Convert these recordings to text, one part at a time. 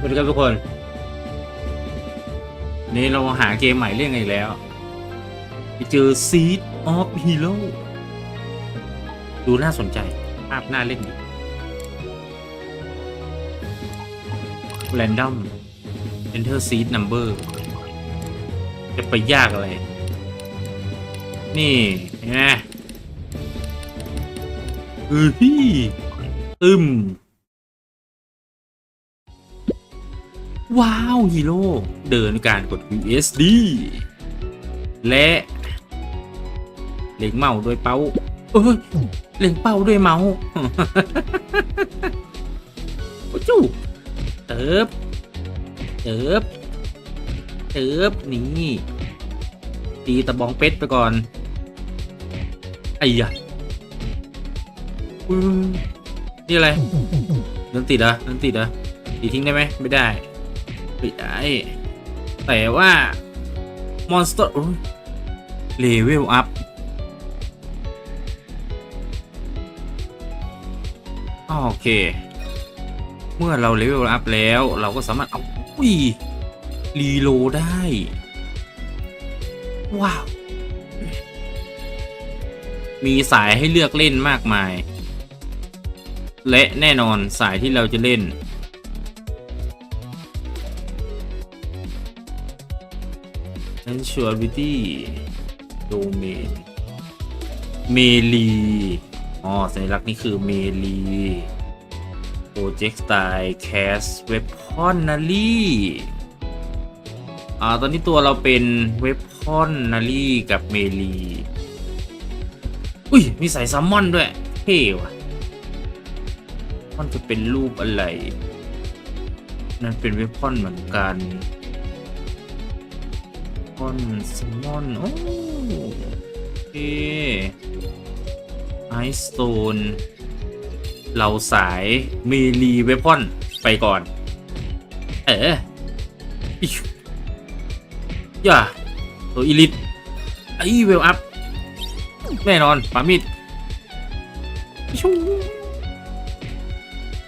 สวัสดีครับทุกคน นี่เราหาเกมใหม่เล่นกันอีกแล้วไปเจอ Seed of Hero ดูน่าสนใจ ภาพน่าเล่นดี Random Enter Seed Number จะไปยากอะไร นี่เห็นไหมเฮ้ยตึม ว้าวฮีโร่เดินการกด USD และเล็งเมาส์ด้วยเป้าเอ้ยเล็งเป้าด้วยเมาส์โอ้จูเติบเติบเติบนี่ตีตะบองเป็ดไปก่อนไอ้ยะนี่อะไรเดินติดเหรอเดินติดเหรอตีทิ้งได้ไหมไม่ได้ ไม่ได้ แต่ว่ามอนสเตอร์เลเวลอัพโอเค เมื่อเราเลเวลอัพแล้วเราก็สามารถเอาอุ้ยรีโลได้ ว้าว มีสายให้เลือกเล่นมากมาย และแน่นอนสายที่เราจะเล่น Sensuality Domain เมลีอ๋อสัญลักษณ์นี่คือเมลี Project Style Cast Weaponry อ่าตอนนี้ตัวเราเป็น Weaponry กับเมลีอุ้ย มีสายซัมมอนด้วย เท่ว่ะมันจะเป็นรูปอะไร นั่นเป็นเวพอนเหมือนกัน มอนสมอน โอ้โอเคไอสโตนเราสายเมลีเวพอนไปก่อน เอออย่าตัวอีลิทไอเวลอัพ แน่นอนปามิดอิ๊ว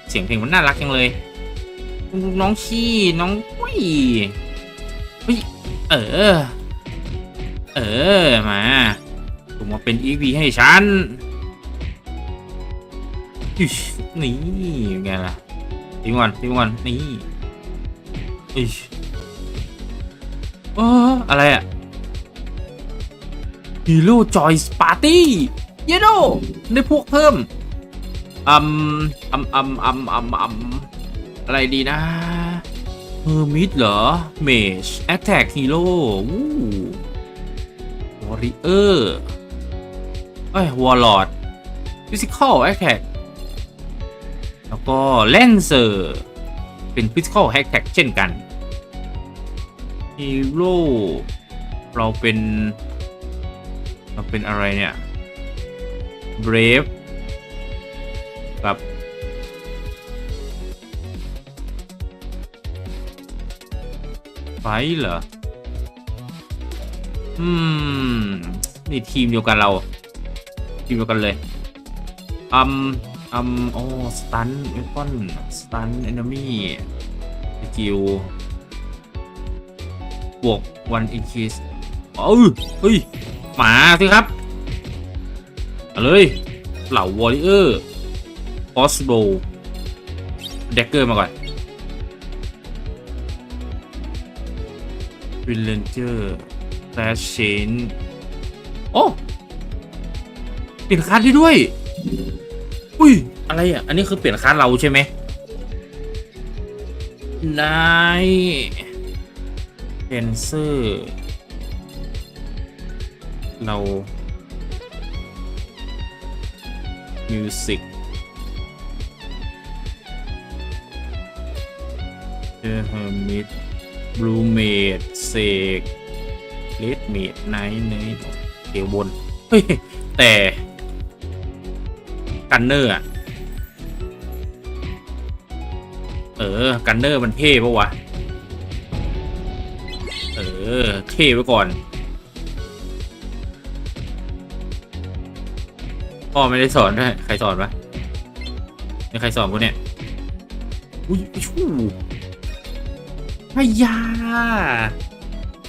เสียงเพลงมันน่ารักจังเลย น้องขี้ น้องอุ้ยเฮ้ย เออ เออ มาผมมาเป็น EV ให้ฉันอิ๊ยนี่ไงล่ะทิ้งก่อนทิ้งก่อนนี่อิ๊ยเอออะไรอะฮีโร่จอยส์ปาร์ตี้เยโดได้พวกเพิ่มอืมอืมอืมอืมอืมอืมอะไรดีนะ อร์มิดเหรอ เมจแอ t แทกฮีโร่วู้วอริเออร์เอ้ยวอลลอดฟิสิคอลแอ t แทกแล้วก็เลนเซอร์เป็นฟิสิคอลแอ t แทกเช่นกันฮีโร่เราเป็น เราเป็นอะไรเนี่ยเบรฟกับ ไฟเหรอ อืม นี่ทีมเดียวกันเรา ทีมเดียวกันเลยอืมอืมโอ้สตันเวปอนสตันเอนมี่สกิลบวกวันอินคิสเออเฮ้ยหมาสิครับเอาเลย เหล่าวอริเออร์พอสโบเด็กเกอร์มาก่อน วิลเลนเจอร์แฟชเชนโอ้เปลี่ยนคัสได้ด้วย อุ้ย อะไรอะ อันนี้คือเปลี่ยนคัสเราใช่ไหมนายเพนเซอร์ เรา มิวสิกเจอเฮอร์มิดบลูเมด เสกเลดเมดไนท์เนยเกี่ยวบน เฮ้ย แต่กันเนอร์อะเออ กันเนอร์มันเท่ปะวะ เออ เท่ไว้ก่อนพ่อไม่ได้สอนด้วย ใครสอนวะนี่ใครสอนกูเนี่ย อุ้ยชูพยา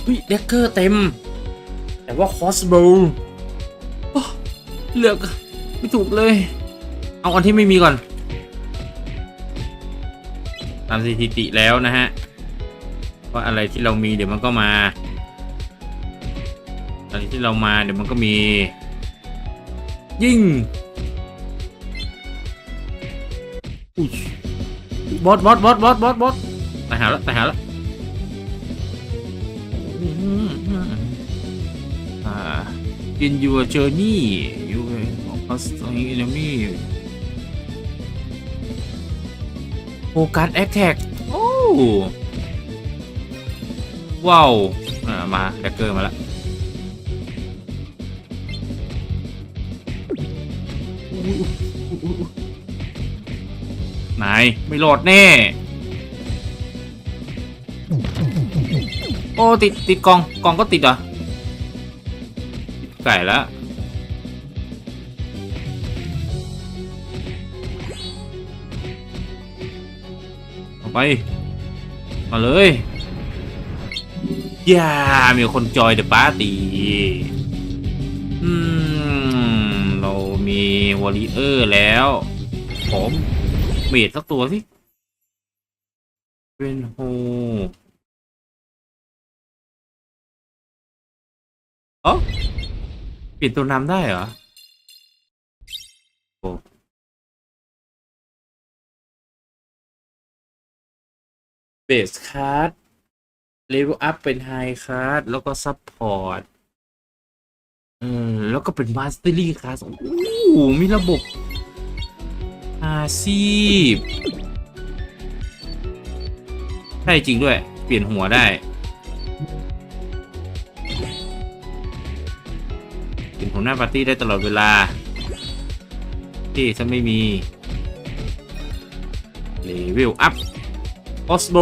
เฮ้ยเด็กเกอร์เต็ม แต่ว่าคอสโบเลือกไม่ถูกเลย เอาอันที่ไม่มีก่อน ตามสถิติแล้วนะฮะ ว่าอะไรที่เรามีเดี๋ยวมันก็มา อะไรที่เรามาเดี๋ยวมันก็มี ยิ่งอุ๊ยบอสบอสบอสบอสบอสบอสตายหาแล้วตายหาแล้ว in your journey you will focus on enemy โฟกัสแอคแท็กโอ้ว้าวมาแดกเกอร์มาแล้วนายไม่รอดแน่ โอ้ ติด ติดกองกองก็ติดเหรอ ติดไก่แล้วออกไป มาเลยอย่ามีคนจอยเดอะปาร์ตี้อืม เรามีวอลเลเยอร์แล้ว ผมเมดสักตัวสิเป็นโฮอ๋อ ปลี่ยนตัวนำได้เหรอโอ้เบสคาร์ดเลเวลอัพเป็นไฮคาร์ดแล้วก็ซัพพอร์ตเออแล้วก็เป็นมาสเตอรี่คลาสโอ้โหมีระบบอาชีพใช่จริงด้วย เปลี่ยนหัวได้ หัวหน้าปาร์ตี้ได้ตลอดเวลา ที่ฉันไม่มีเลเวลอัพออสโบ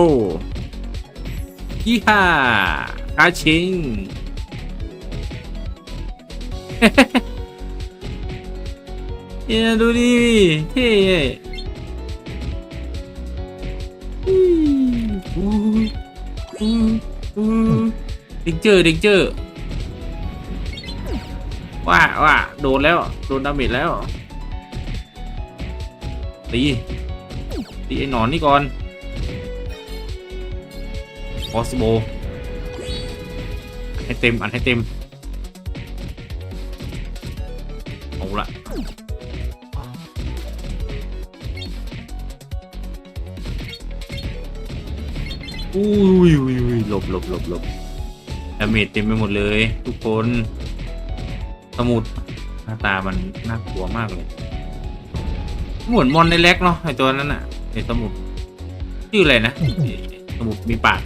ยี่ห้าคาชิงเนี่ยดูดิเท่อืมอู้อู้อู้ดิงเจอร์ดิงเจอร์ ว่าว่าโดนแล้ว โดนดาเมจแล้ว ตี ตีไอ้หนอนนี่ก่อนออสโบให้เต็ม อันให้เต็ม เอาละอุ้ยอุ้ยอุ้ยหลบหลบหลบหลบดาเมจเต็มไปหมดเลย ทุกคน สมุดหน้าตามันน่ากลัวมากเลยเหมือนมอนในเล็กเนาะไอตัวนั้นอะไอสมุดชื่ออะไรนะสมุดมีปาก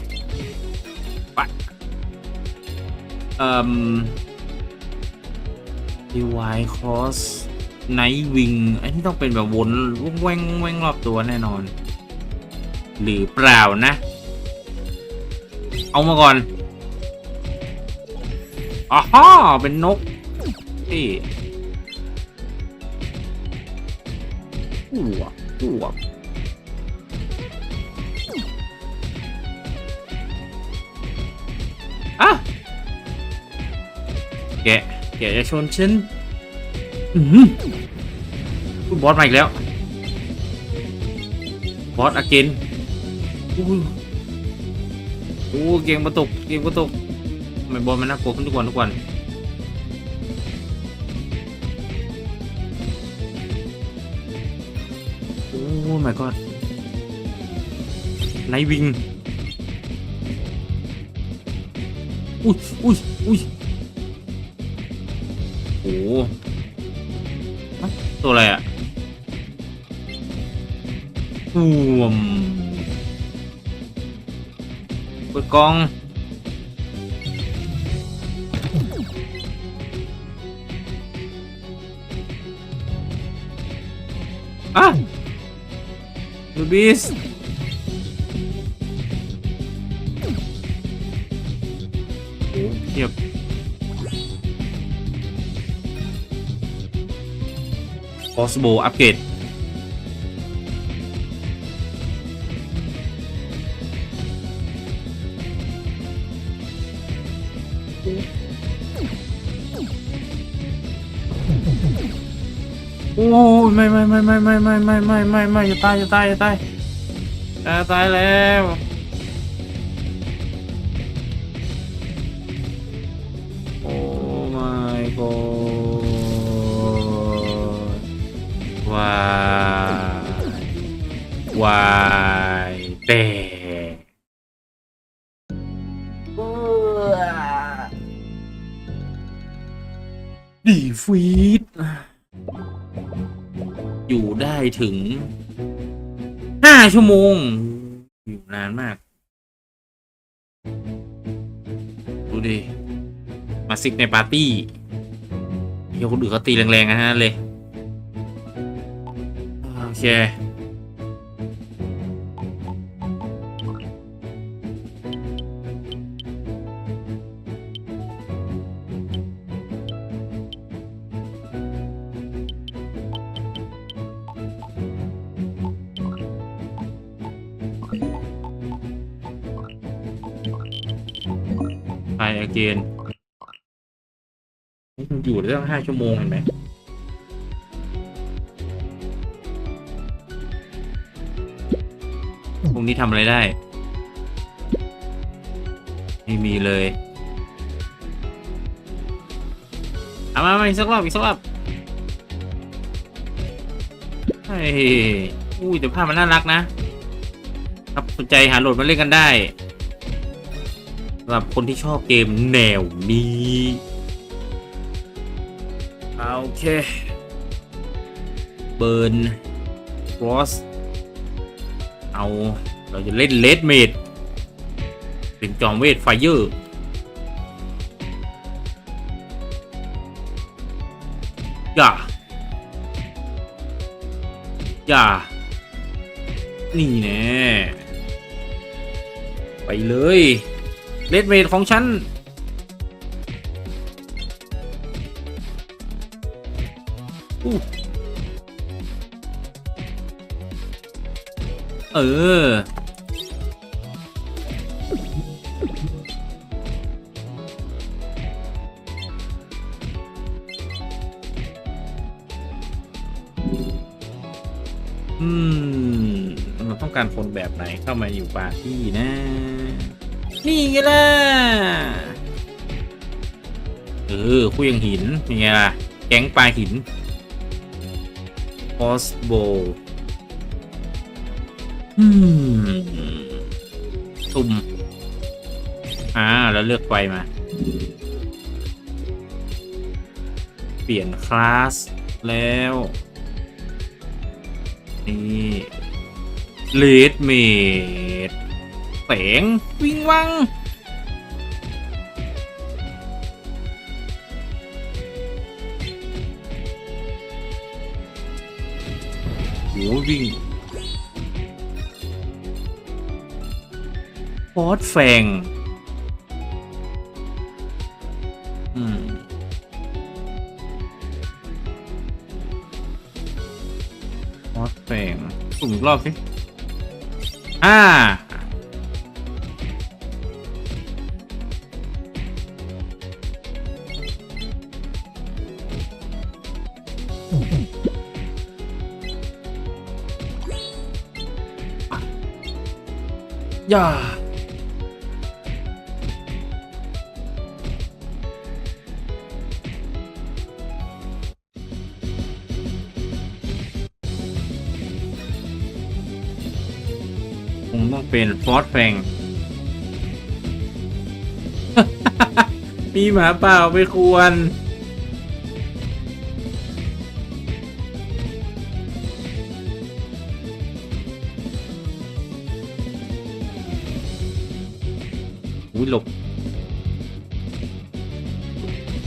ปากเอ่อดีวายคอสไนท์วิงอันนี้ต้องเป็นแบบวนวงแวงแวงรอบตัวแน่นอน หรือเปล่านะ เอามาก่อนอ๋อเป็นนก ที่หัวหัวอะแกะแกะจะชนฉันอือหือบอสมาอีกแล้ว บอสอาเกนอู้หูโอ้เกมกระตกเกมกระตกทำไมบอลมันน่ากลัวขึ้นทุกวันทุกวัน my god ไนวิง อุ้ยอุ้ยอุ้ยโอ้ตัวอะไรอะห่วมเปิดกล่อง tuh bis Yep. Possible upgrade. โบอัปเกรดยไม่ไม่ไม่ไม่ไม่ไม่ไม่ไม่ไม่ไม่จะตายจะตายจะตายจะตายแล้วโอ้ my god วายวายแต่ดีฟี ถึงห้าชั่วโมง อยู่นานมาก ดูดิ มาซิกในปาร์ตี้เดี๋ยวคนอื่นเขาตีแรงๆนะฮะเลย โอเค ไปอเกนอยู่ได้ตั้งห้าชั่วโมงเห็นไหมพรุ่งนี้ทำอะไรได้ ไม่มีเลย เอามามาอีกสักรอบอีกสักรอบเฮ้ยอุ้ยแต่ภาพมันน่ารักนะครับสนใจหาโหลดมาเล่นกันได้ สำหรับคนที่ชอบเกมแนวนี้โอเคเบิร์นครอสเอาเราจะเล่นเลดเมดเป็นจอมเวทไฟเยอร์อย่าอย่า นี่แน่ไปเลย เลดเมดของฉันอเออ อืม เราต้องการคนแบบไหนเข้ามาอยู่ปาร์ตี้นะ นี่ไงล่ะ เออคุยงหินยังไงล่ะ แก๊งปลาหิน p o s s b o อืมสุ่มอ่า แล้วเลือกไฟมา เปลี่ยนคลาส แล้ว นี่เลดเมดแสง วิ่งวัง โหวิ่งฟอสแฟงอืมฟอสแฟงสุ่มอีกรอบสิอ่า อย่าคงต้องเป็นฟอสแฟง มีหมาเปล่าไม่ควร หลบ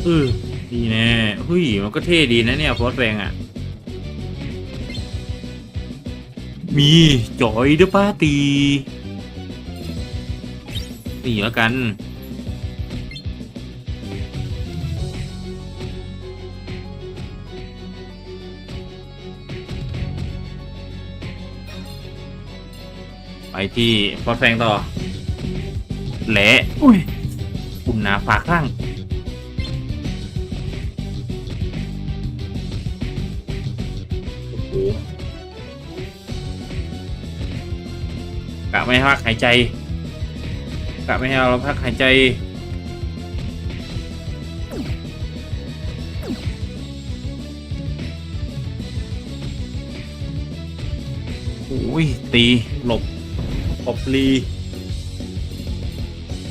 เออ ดีแน่เฮ้ย มันก็เท่ดีนะเนี่ยฟอสแฟงอะ มีจอยเดอะปาตีนี่แล้วกันไปที่ฟอสแฟงต่อ เละอุ้ยปุ่มหนาฝากร่างกะไม่พักหายใจกะไม่ให้เราพักหายใจโอ้ยตีหลบหลบลี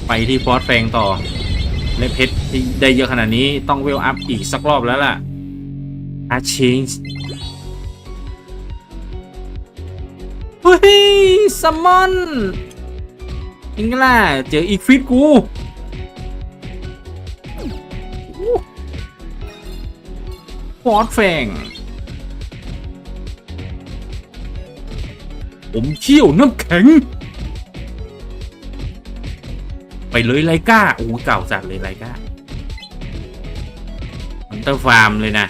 ไปที่ฟอสแฟงต่อในเพชรที่ได้เยอะขนาดนี้ต้องเวลอัพอีกสักรอบแล้วล่ะอาชิงเฮ้ยซัมมอนอิงล่ะเจออีกฟิตกูฟอสแฟงผมเชี่ยวน้ำแข็ง ไปเลยไลก้าโอ้เก่าจัดเลยไลก้ามันเตอร์ฟาร์มเลยนะ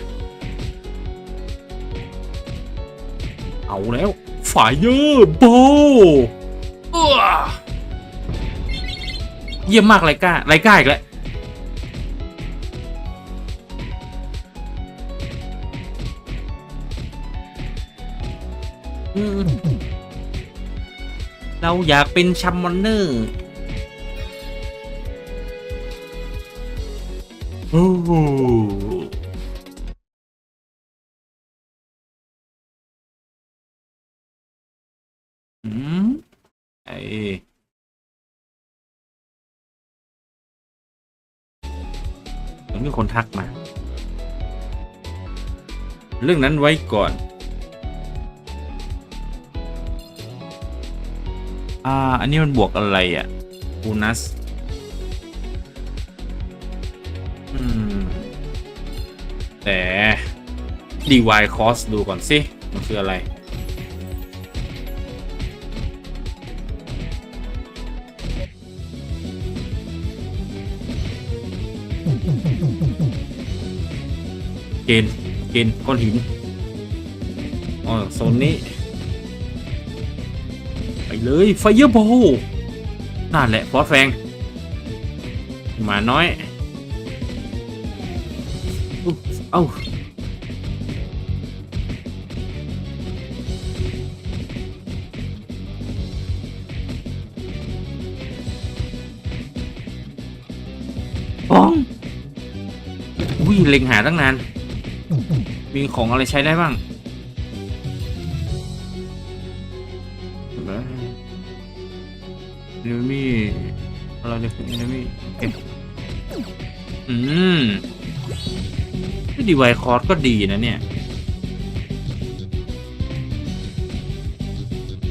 เอาแล้วฝายเยอร์โบเยี่ยมมากไลก้าไลก้าอีกแล้วเราอยากเป็นชัมมอนเนอร์ อืมไอเหมือนมีคนทักมา เรื่องนั้นไว้ก่อน อ่า อันนี้มันบวกอะไรอะ บูนัส แต่ DY cost ดูก่อนสิ มันคืออะไร เกณฑ์เกณฑ์ก้อนหินอ๋อโซนนี้ ไปเลยไฟเยอร์โบนั่นแหละฟอสแฟงหมาน้อย เอ้าป้องอุ้ยเล็งหาตั้งนาน มีของอะไรใช้ได้บ้าง ไวคอร์สก็ดีนะเนี่ย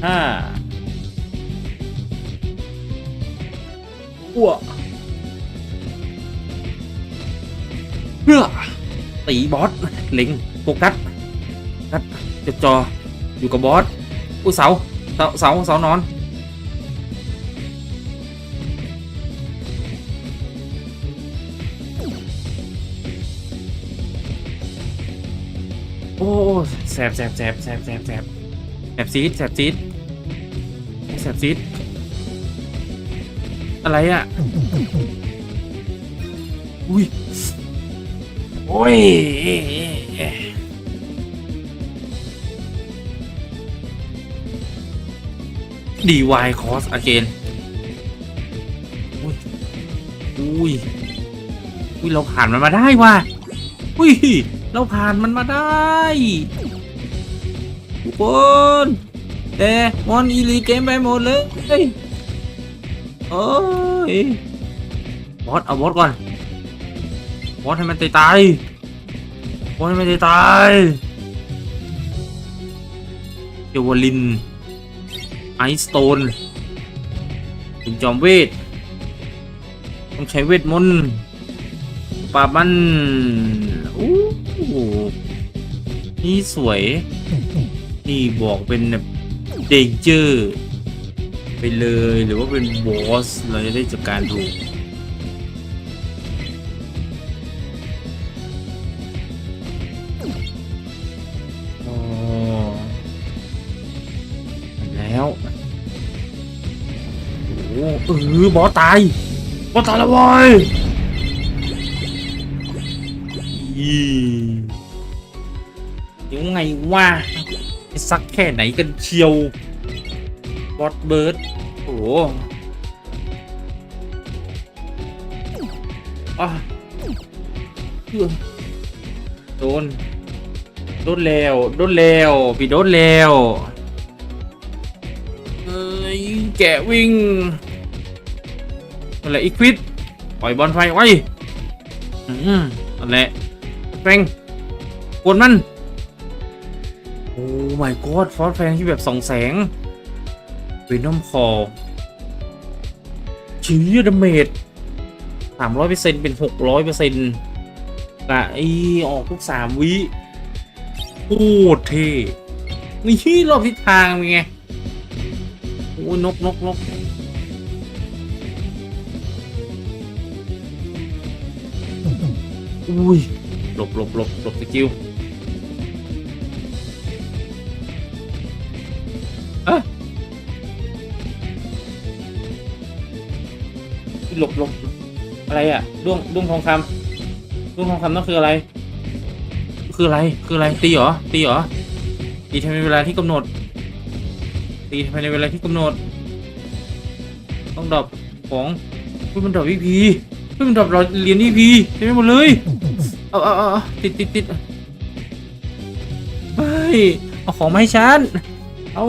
ห้าอ้วเพื่อตีบอสเล็งโฟกัสกัดจดจออยู่กับบอสอุ้เสาเสาเสาเสานอน แสบแสบแสบแสบแสบแสบแสบซีดแสบซีดแสบซีดอะไรอะ อุ้ย โอ้ย ดีวายคอสอเกนอุ้ย อุ้ยอุ้ยเราผ่านมันมาได้ว่ะ อุ้ย เราผ่านมันมาได้ คน แต่มอนอีลีเกมไปหมดเลยโอ้ยบอสเอาบอสก่อนบอสให้มันตายตายบอสให้มันตายตายเจวลินไอสโตนถึงจอมเวท ต้องใช้เวทมนต์ปาบันอู้หูนี่สวย นี่บอกเป็นแบบเดนเจอร์ไปเลยหรือว่าเป็นบอส เราจะได้จัดการถูกอ๋อแล้วโอ้โหเออบอสตายบอสตายแล้วเว้ยยังไงวะ สักแค่ไหนกันเชียวบอสเบิร์ดโอ้โหอะโดน โดนแล้ว โดนแล้วพี่โดนแล้วเอ้ยแกะวิ่งอะไรอีกฟิตปล่อยบอลไฟไว้อืมนั่นแหละแฟงกวนมัน my god ฟอสแฟงที่แบบสองแสงเวนอมคอชื้ดาเมจสามร้อยเปอร์เซ็นต์เป็นหกร้อยเปอร์เซ็นต์กะไอออกทุกสามวิโคตรเท่นี่รอบทิศทางเป็นไงโอ้ยนกนกนกอุ้ยหลบหลบหลบหลบสกิล ลบหลบอะไรอะด้วงด้วงทองคำด้วงทองคำนั่นคืออะไร คืออะไรคืออะไรตีเหรอตีเหรอตีภายในเวลาที่กำหนด ตีภายในเวลาที่กำหนด ต้องดรอปของเฮ้ยมันดรอปวีพีเฮ้ยมันดรอปเราเหรียญวีพีเต็มไปหมดเลยเอาเอาเอาเอาติดติดติดเฮ้ยเอาของมาให้ฉันเอา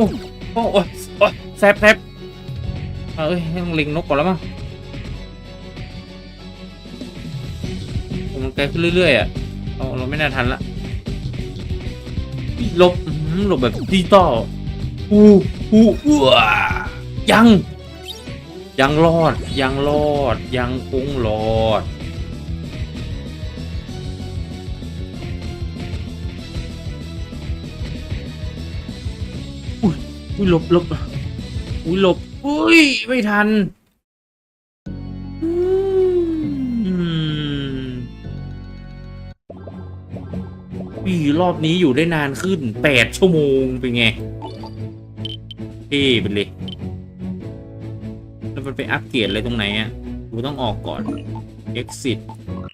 โอ้ยโอ้ยแซบแซบเอาเอ้ยต้องเล็งนกก่อนแล้วมั้ง ไกลขึ้นเรื่อยๆอะเอาเราไม่น่าทันละหลบหลบแบบดิจิตอลอู้อู้อ้วยัง ยังรอด ยังรอด ยังคงรอด อุ้ยอุ้ยหลบหลบอุ้ยหลบ อุ้ย ไม่ทัน รอบนี้อยู่ได้นานขึ้นแปดชั่วโมง เป็นไงเท่เป็นเลย แล้วมันไปอัปเกรดอะไรตรงไหนอะกูต้องออกก่อน exit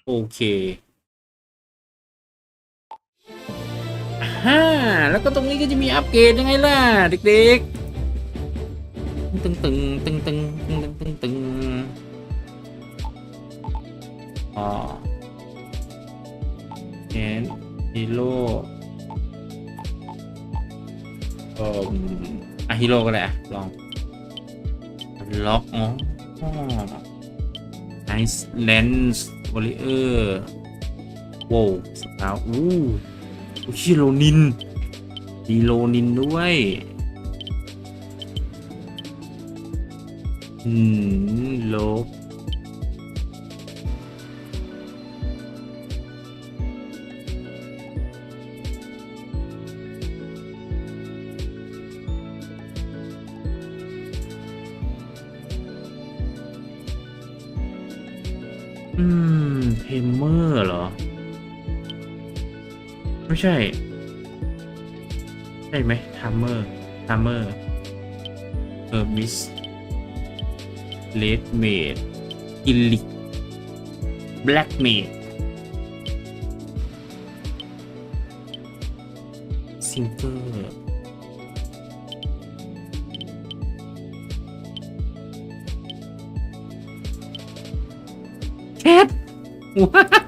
โอเคฮ่าแล้วก็ตรงนี้ก็จะมีอัปเกรดยังไงล่ะ เด็กๆ ตึงตึงตึงตึงตึงตึงตึงตึงอ๋อ ฮีโร่เอ่ออะฮีโร่ก็ได้อะลองล็อกอ๋อ Nice Lens Warrior โว้สตาร์อู้อู้ชิโลนินดีโลนินด้วยอืมลบ เหรอ ไม่ใช่ ใช่ไหมทัมเมอร์ทัมเมอร์เออมิสเลดเมดกิลิกแบล็กเมดซิงเกอร์แคทว้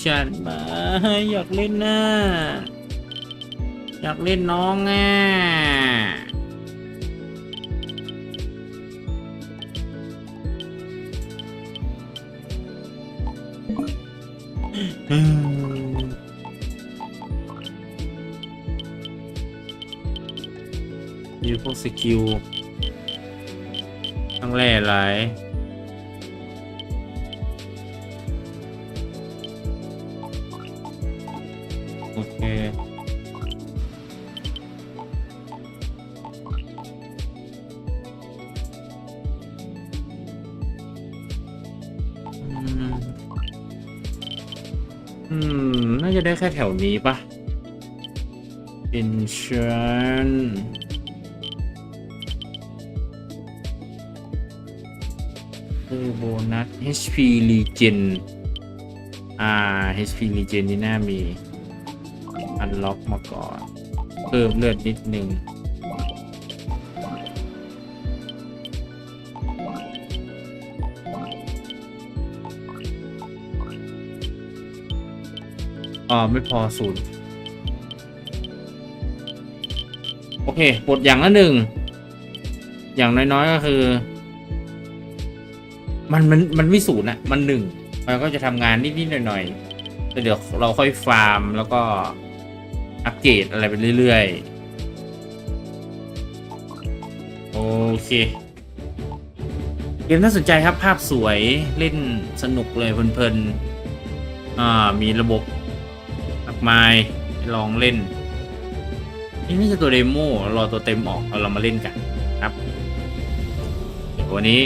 เวอร์ชันมาอยากเล่นน่ะอยากเล่นน้องอะอืมมีพวกสกิลทั้งแร่หลาย นี้ปะ enchant คือโบนัส HP regen อ่า HP regen นี่น่ามี อันล็อกมาก่อน เพิ่มเลือดนิดนึง อ่าไม่พอศูนย์โอเคปลดอย่างละหนึ่ง อย่างน้อยๆก็คือ มันมันมันไม่ศูนย์อะมันหนึ่งมันก็จะทำงานนิดๆหน่อยๆแต่เดี๋ยวเราค่อยฟาร์มแล้วก็อัปเกรดอะไรไปเรื่อยๆ โอเคเกมน่าสนใจครับภาพสวยเล่นสนุกเลยเพลินๆ อ่า มีระบบ มายลองเล่นนี่ไม่ใช่ตัวเดโมรอตัวเต็มออกเอาเรามาเล่นกันครับเดี๋ยววันนี้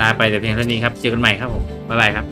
ลาไปแต่เพียงเท่านี้ครับ เจอกันใหม่ครับผมบ๊ายบายครับ